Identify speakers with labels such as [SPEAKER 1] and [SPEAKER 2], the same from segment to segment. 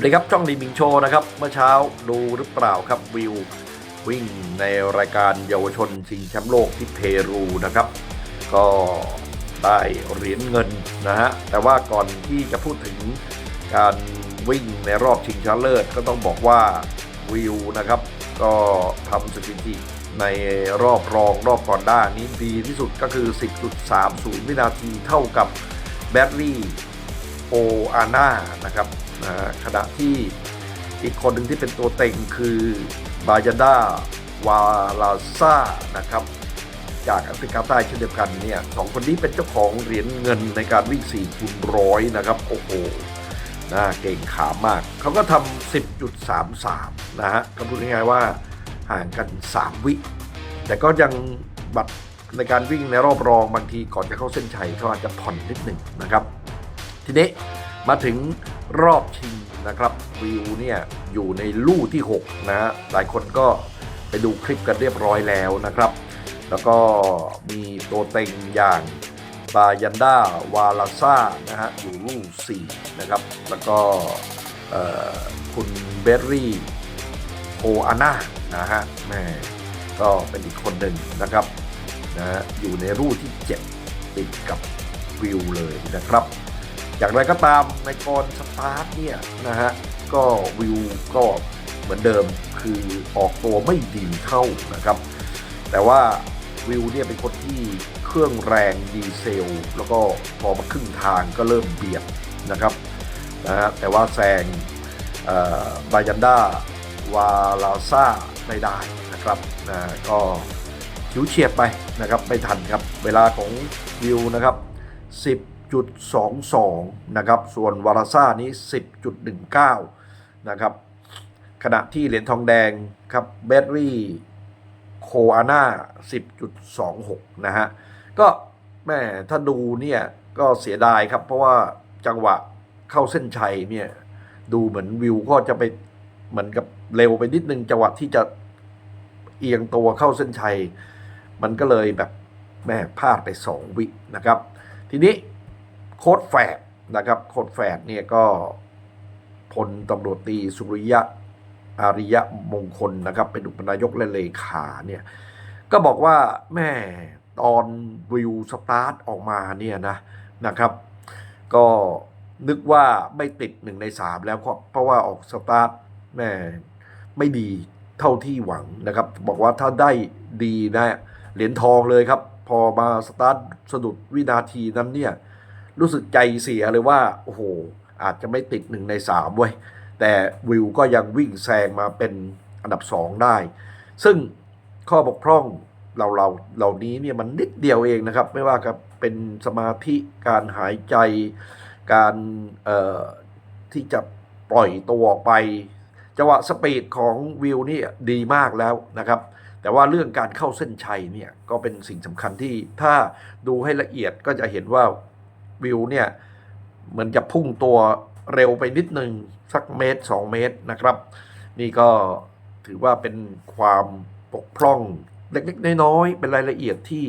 [SPEAKER 1] วัสดีครับช่องดีมิงโชนะครับ เมื่อเช้าดูหรือเปล่าครับวิววิ่งในรายการเยาวชนชิงแชมป์โลกที่เพรูนะครับ ก็ได้เหรียญเงินนะฮะแต่ว่าก่อนที่จะพูดถึงการวิ่งในรอบชิงชนะเลิศก็ต้องบอกว่าวิวนะครับ ก็ทำสถิติในรอบรองรอบก่อนหน้านี้ดีที่สุดก็คือ 10.30 วินาทีเท่ากับแบตลี่โออาน่านะครับ นะฮะขณะที่อีกคนหนึ่งที่เป็นตัวเต็งคือบายันดาวาลาซานะครับ จากแอฟริกาใต้เช่นเดียวกันเนี่ยสองคนนี้เป็นเจ้าของเหรียญเงินในการวิ่ง4คูณร้อยนะครับ โอ้โหน่าเก่งขามาก เขาก็ทำ10.33 นะฮะก็พูดง่ายๆว่าห่างกัน 3 วิ แต่ก็ยังบัตรในการวิ่งในรอบรองบางทีก่อนจะเข้าเส้นชัยเขาอาจจะผ่อนนิดหนึ่งนะครับ ทีนี้มาถึง รอบชิงนะครับวิวเนี่ยอยู่ในลู่ที่ 6 นะฮะหลายคนก็ไปดูคลิปกันเรียบร้อยแล้วนะครับ แล้วก็มีตัวเต็งอย่างบายันดาวาลาซ่านะฮะอยู่ลู่4นะครับ แล้วก็คุณเบรรี่โออาน่านะฮะแม่ก็เป็นอีกคนหนึ่งนะครับนะฮะอยู่ในรูที่ 7 ติดกับวิวเลยนะครับ อย่างไรก็ตามในกรสตาร์ทเนี่ยนะฮะก็วิวก็เหมือนเดิมคือออกตัวไม่ดีเท่านะครับ แต่ว่าวิวเนี่ยเป็นคนที่เครื่องแรงดีเซล แล้วก็พอมาครึ่งทางก็เริ่มเบียดนะครับนะฮะแต่ว่าแซงบายันดาวาลาซาไม่ได้นะครับนะก็ชิวเฉียดไปนะครับไม่ทันครับ เวลาของวิวนะครับ 10.22 นะครับ ส่วนวาราซ่านี้ 10.19 นะครับ ขณะที่เหรียญทองแดงครับเบตรี่โคอาน่า10.26 นะฮะ ก็แม่ถ้าดูเนี่ยก็เสียดายครับ เพราะว่าจังหวะเข้าเส้นชัยเนี่ยดูเหมือนวิวก็จะไปเหมือนกับเร็วไปนิดนึงจังหวะที่จะเอียงตัวเข้าเส้นชัย มันก็เลยแบบแม่พลาดไป2วินะครับ ทีนี้ โค้ดแฝดนะครับโค้ดแฝดเนี่ยก็พลตำรวจตีสุริยะอาริยะมงคลนะครับ เป็นอุปนายกและเลขาเนี่ยก็บอกว่าแม่ตอนวิวสตาร์ทออกมาเนี่ยนะนะครับ ก็นึกว่าไม่ติดหนึ่งในสามแล้วเพราะว่าออกสตาร์ทแม่ไม่ดีเท่าที่หวังนะครับ บอกว่าถ้าได้ดีนะเหรียญทองเลยครับ พอมาสตาร์ทสะดุดวินาทีนั้นเนี่ย รู้สึกใจเสียเลยว่า โอ้โห อาจจะไม่ติดหนึ่งในสามเว้ย แต่วิวก็ยังวิ่งแซงมาเป็นอันดับสองได้ ซึ่งข้อบกพร่องเราเราเหล่านี้เนี่ยมันนิดเดียวเองนะครับ ไม่ว่ากับเป็นสมาธิการหายใจ การที่จะปล่อยตัวออกไปจังหวะสปีดของวิวนี่ดีมากแล้วนะครับ แต่ว่าเรื่องการเข้าเส้นชัยเนี่ยก็เป็นสิ่งสำคัญที่ถ้าดูให้ละเอียดก็จะเห็นว่า วิวเนี่ยเหมือนจะพุ่งตัวเร็วไปนิดนึงสักเมตร 2 เมตรนะครับ นี่ก็ถือว่าเป็นความปกพร่องเล็กๆน้อยๆเป็นรายละเอียดที่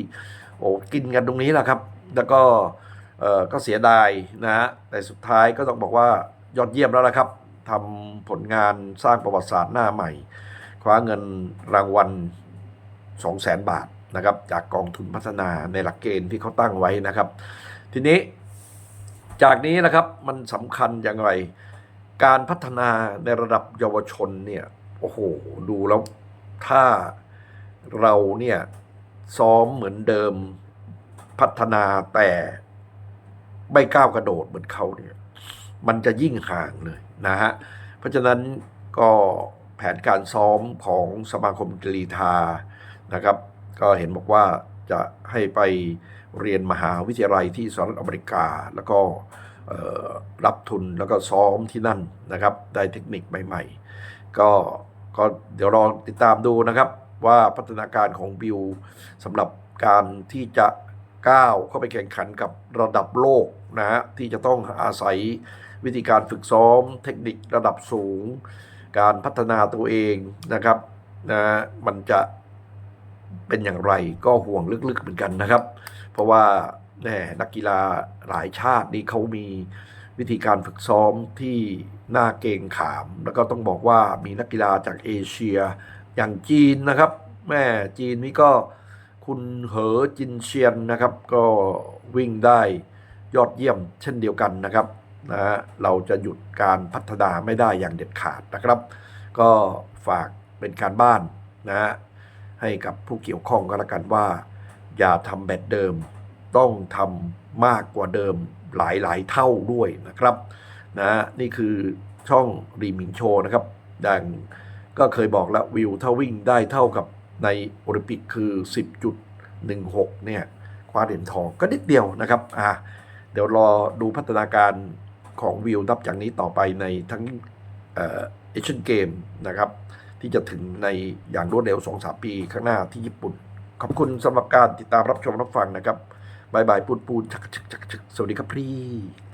[SPEAKER 1] โอ้กินกันตรงนี้แหละครับ แล้วก็เออก็เสียดายนะฮะแต่สุดท้ายก็ต้องบอกว่ายอดเยี่ยมแล้วละครับทำผลงานสร้างประวัติศาสตร์หน้าใหม่ คว้าเงินรางวัล 200,000 บาทนะครับ จากกองทุนพัฒนาในหลักเกณฑ์ที่เขาตั้งไว้นะครับ ทีนี้จากนี้นะครับมันสำคัญอย่างไร การพัฒนาในระดับเยาวชนเนี่ยโอ้โหดูแล้วถ้าเราเนี่ยซ้อมเหมือนเดิมพัฒนาแต่ไม่ก้าวกระโดดเหมือนเขาเนี่ยมันจะยิ่งห่างเลยนะฮะเพราะฉะนั้นก็แผนการซ้อมของสมาคมกรีธานะครับ ก็เห็นบอกว่าจะให้ไป เรียนมหาวิทยาลัยที่สหรัฐอเมริกา แล้วก็รับทุนแล้วก็ซ้อมที่นั่นนะครับ ได้เทคนิคใหม่ๆ ก็ก็เดี๋ยวรอติดตามดูนะครับว่าพัฒนาการของบิวสำหรับการที่จะก้าวเข้าไปแข่งขันกับระดับโลกนะฮะที่จะต้องอาศัยวิธีการฝึกซ้อม เทคนิคระดับสูง การพัฒนาตัวเองนะครับนะมันจะ เป็นอย่างไรก็ห่วงลึกๆเหมือนกันนะครับ เพราะว่าแน่นักกีฬาหลายชาตินี่เขามีวิธีการฝึกซ้อมที่น่าเกงขาม แล้วก็ต้องบอกว่ามีนักกีฬาจากเอเชีย อย่างจีนนะครับแม่จีนนี่ก็คุณเหอจินเชียนนะครับ ก็วิ่งได้ยอดเยี่ยมเช่นเดียวกันนะครับนะฮะเราจะหยุดการพัฒนาไม่ได้อย่างเด็ดขาดนะครับ ก็ฝากเป็นการบ้านนะฮะ ให้กับผู้เกี่ยวข้องก็แล้วกันว่า อย่าทำแบบเดิม ต้องทำมากกว่าเดิมหลายหลายๆ เท่าด้วยนะครับนะนี่คือช่องรีมิงโชนะครับ ดังก็เคยบอกแล้ววิวถ้าวิ่งได้เท่ากับในโอลิมปิกคือ 10.16 เนี่ยคว้าเหรียญทองก็นิดเดียวนะครับอ่าเดี๋ยวรอดูพัฒนาการของวิวนับจากนี้ต่อไปในทั้งเอ่อเอเชียนเกมนะครับ ที่จะถึงในอย่างรวดเร็ว2-3ปี ข้างหน้าที่ญี่ปุ่น ขอบคุณสำหรับการติดตามรับชมรับฟังนะครับบายบายปูนปูนชักชักชักชักสวัสดีครับพี่